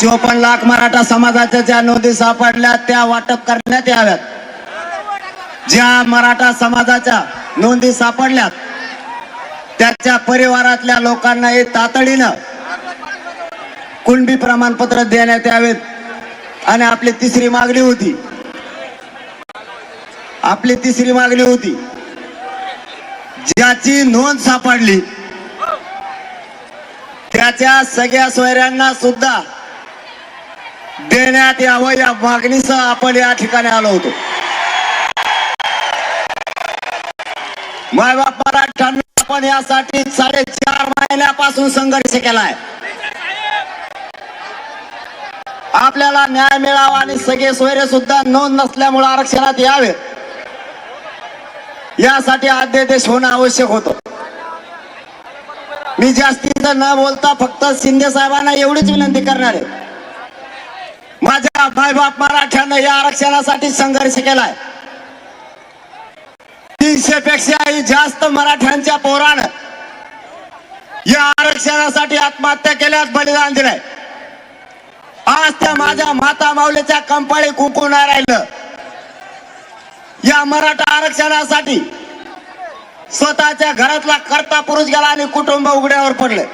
चोपन्न लाख मराठा समाजाच्या ज्या नोंदी सापडल्या त्या वाटप करण्यात याव्यात. ज्या मराठा समाजाच्या नोंदी सापडल्यात त्याच्या परिवारातल्या लोकांना हे तातडीनं कुणबी प्रमाणपत्र देण्यात यावेत. आणि आपली तिसरी मागणी होती. आपली तिसरी मागणी होती. ज्याची नोंद सापडली त्याच्या सगळ्या सोयऱ्यांना सुद्धा देण्यात यावं या मागणीसह आपण या ठिकाणी आलो होतो. मायबाप मराठ्यांना आपण यासाठी साडेचार महिन्यापासून संघर्ष केलाय. आपल्याला न्याय मिळावा आणि सगळे सोयरे सुद्धा नोंद नसल्यामुळे आरक्षणात यावे. यासाठी अध्यादेश होणं आवश्यक होतं. मी जास्तीचं न बोलता फक्त शिंदे साहेबांना एवढीच विनंती करणार आहे. माझ्या मायबाप मराठ्यानं या आरक्षणासाठी संघर्ष केलाय. तीनशे पेक्षाही जास्त मराठ्यांच्या पोरानं या आरक्षणासाठी आत्महत्या केल्यास बलिदान दिलंय. आज त्या माझ्या माता माऊलीच्या कंपाळी कुंकू नाही राहिलं. या मराठा आरक्षणासाठी स्वतःच्या घरातला करता पुरुष गेला आणि कुटुंब उघड्यावर पडले.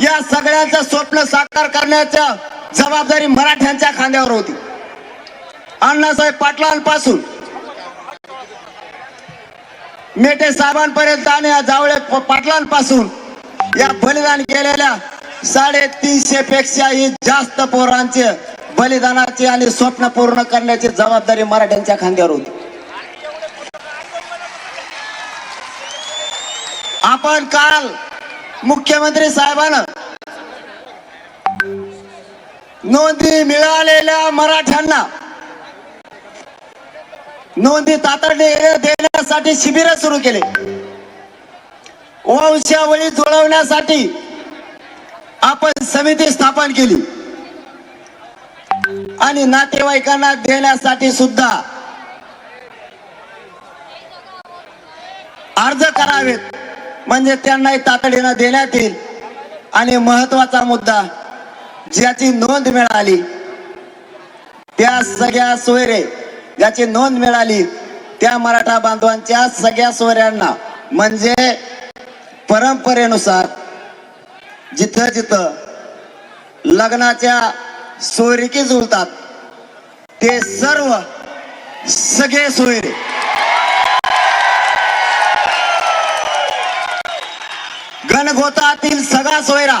या सगळ्यांचं स्वप्न साकार करण्याचं जबाबदारी मराठ्यांच्या खांद्यावर होती. अण्णासाहेब पाटलांपासून मेटे साहेबांपर्यंत आणि जावळे पाटलांपासून या बलिदान केलेल्या साडेतीनशे पेक्षाही जास्त पोरांचे बलिदानाची आणि स्वप्न पूर्ण करण्याची जबाबदारी मराठ्यांच्या खांद्यावर होती. आपण काल मुख्यमंत्री साहेबांना नोंदी मिळालेल्या मराठ्यांना नोंदी तातडीने देण्यासाठी शिबिर सुरू केले. वंशावळी जुळवण्यासाठी आपण समिती स्थापन केली. आणि नातेवाईकांना देण्यासाठी सुद्धा अर्ज करावेत. म्हणजे त्यांनाही तातडीनं देण्यात येईल. आणि महत्त्वाचा मुद्दा ज्याची नोंद मिळाली त्या सगळ्या सोयरे ज्याची नोंद मिळाली त्या मराठा बांधवांच्या सगळ्या सोयऱ्यांना म्हणजे परंपरेनुसार जिथं जिथं लग्नाच्या सोयरिकी जुळतात ते सर्व सगळे सोयरे. गणगोतातील सगळा सोयरा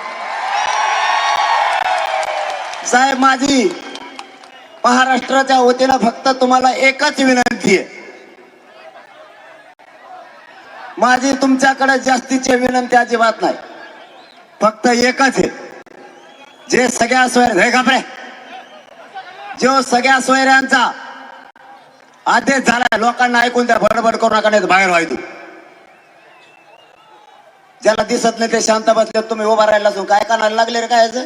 साहेब माझी महाराष्ट्राच्या वतीनं फक्त तुम्हाला एकच विनंती आहे. माझी तुमच्याकडे जास्तीची विनंती अजिबात नाही. फक्त एकच आहे. जे सगळ्या सोयर हे घाबरे. जो सगळ्या सोयऱ्यांचा आदेश झालाय लोकांना ऐकून त्या बडबड करू नका नाही बाहेर व्हायचं. ज्याला दिसत नाही ते शांत बसले तुम्ही उभा राहिला असून काय करायला लागले रे काय याचं?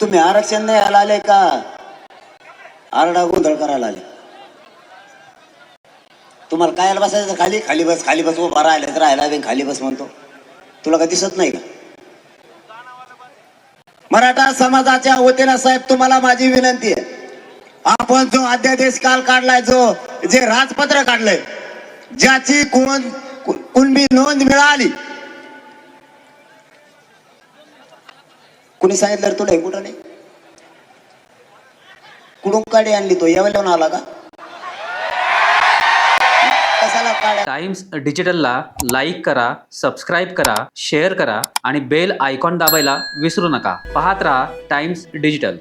तुम्ही आरक्षण द्यायला आले का? आरडा गोंधळ करायला आले. तुम्हाला कायला बसायचं? खाली? खाली बस खाली बस उभा राहिला तर राहिला खाली बस म्हणतो. तुला का दिसत नाही का? मराठा समाजाच्या वतीनं साहेब तुम्हाला माझी विनंती आहे. आपण जो अध्यादेश काल काढलाय जो जे राजपत्र काढलंय ज्याची कोण कुणबी नोंद मिळाली कुणी सांगितलं रे तुला हे कुठं नाही काढी आणली तो? यावेळेला आला का? कशाला काढ्या टाइम्स डिजिटलला लाईक करा सबस्क्राईब करा शेअर करा आणि बेल आयकॉन दाबायला विसरू नका. पाहत रहा टाइम्स डिजिटल.